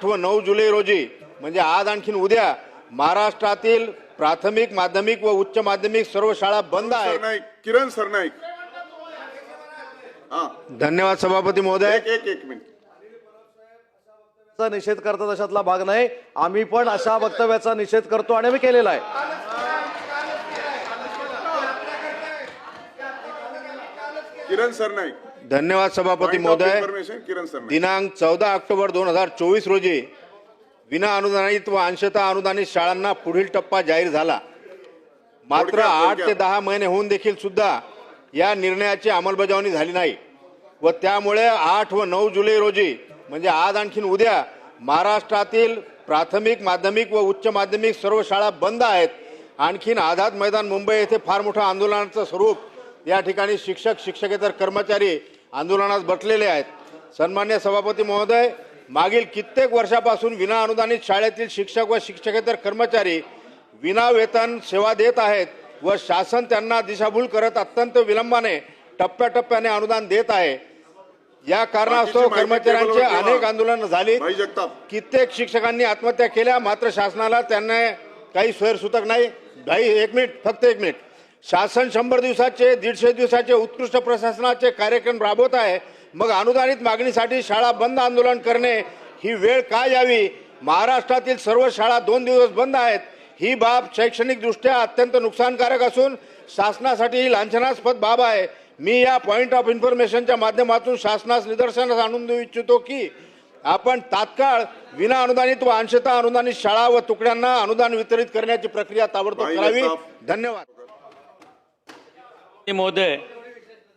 आठ व नऊ जुलै रोजी म्हणजे आज आणखीन उद्या महाराष्ट्रातील प्राथमिक माध्यमिक व उच्च माध्यमिक सर्व शाळा बंद आहेत. सरनाईक किरण सरनाईक. हा. धन्यवाद सभापती महोदय. एक एक एक मिनिट. चा निषेध करतात अशातला भाग नाही. आम्ही पण अशा वक्तव्याचा निषेध करतो आणि आम्ही केलेला आहे. किरण सरनाईक धन्यवाद सभापती महोदय. किरण सरनाईक दिनांक चौदा ऑक्टोबर दोन हजार चोवीस रोजी विना अनुदानित व अंशतः अनुदानित शाळांना पुढील टप्पा जाहीर झाला. मात्र आठ ते. दहा महिने होऊन देखील सुद्धा या निर्णयाची अंमलबजावणी झाली नाही व त्यामुळे आठ व नऊ जुलै रोजी म्हणजे आज आणखीन उद्या महाराष्ट्रातील प्राथमिक माध्यमिक व उच्च माध्यमिक सर्व शाळा बंद आहेत. आणखीन आझाद मैदान मुंबई येथे फार मोठं आंदोलनाचं स्वरूप या ठिकाणी शिक्षक शिक्षकेतर कर्मचारी आंदोलनास बसलेले आहेत. सन्मान्य सभापती महोदय मागील कित्येक वर्षापासून विना अनुदानित शाळेतील शिक्षक व शिक्षकेतर कर्मचारी विना वेतन सेवा देत आहेत व शासन त्यांना दिशाभूल करत अत्यंत विलंबाने टप्प्याटप्प्याने अनुदान देत आहे. या कारणास्तव कर्मचाऱ्यांचे. अनेक आंदोलन झाली कित्येक शिक्षकांनी आत्महत्या केल्या मात्र शासनाला त्यांना काही स्वैरसूतक नाही. भाई एक मिनिट फक्त एक मिनिट. शासन शंभर दिवसाचे दीडशे दिवसाचे उत्कृष्ट प्रशासनाचे कार्यक्रम राबवत आहे. मग अनुदानित मागणीसाठी शाळा बंद आंदोलन करणे ही वेळ का यावी? महाराष्ट्रातील सर्व शाळा दोन दिवस बंद आहेत. ही बाब शैक्षणिकदृष्ट्या अत्यंत नुकसानकारक असून शासनासाठी ही लांछनास्पद बाब आहे. मी या पॉइंट ऑफ इन्फॉर्मेशनच्या माध्यमातून शासनास निदर्शनास आणून देऊ इच्छितो की आपण तात्काळ विना अनुदानित व अंशतः अनुदानित शाळा व तुकड्यांना अनुदान वितरित करण्याची प्रक्रिया ताबडतोब करावी. धन्यवाद. महोदय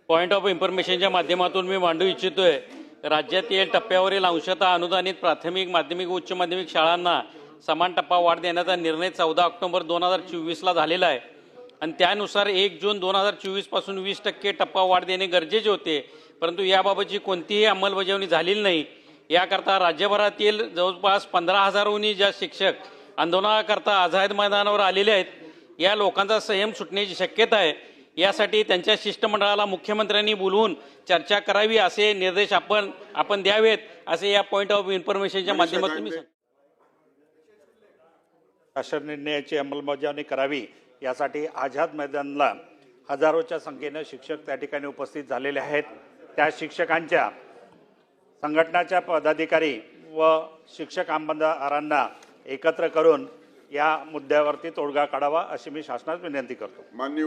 पॉईंट ऑफ इन्फॉर्मेशनच्या माध्यमातून मी मांडू इच्छितोय. राज्यातील टप्प्यावरील अंशतः अनुदानित प्राथमिक माध्यमिक उच्च माध्यमिक शाळांना समान टप्पा वाढ देण्याचा निर्णय चौदा ऑक्टोबर दोन हजार चोवीसला झालेला आहे. आणि त्यानुसार एक जून दोन हजार चोवीसपासून वीस टक्के टप्पा वाढ देणे गरजेचे होते. परंतु याबाबतची कोणतीही अंमलबजावणी झालेली नाही. याकरता राज्यभरातील जवळपास पंधरा हजारहूनही ज्या शिक्षक आंदोलनाकरता आझाद मैदानावर आलेले आहेत. या लोकांचा संयम सुटण्याची शक्यता आहे. यासाठी त्यांच्या शिष्टमंडळाला मुख्यमंत्र्यांनी बोलवून चर्चा करावी असे निर्देश आपण आपण द्यावेत असे या पॉईंट ऑफ इन्फॉर्मेशनच्या माध्यमातून मी. शासन निर्णयाची अंमलबजावणी करावी यासाठी आझाद मैदानला हजारोच्या संख्येनं शिक्षक त्या ठिकाणी उपस्थित झालेले आहेत त्या शिक्षकांच्या संघटनाच्या पदाधिकारी व शिक्षक आमदारांना एकत्र करून या मुद्द्यावरती तोडगा काढावा अशी मी शासनास विनंती करतो मान्य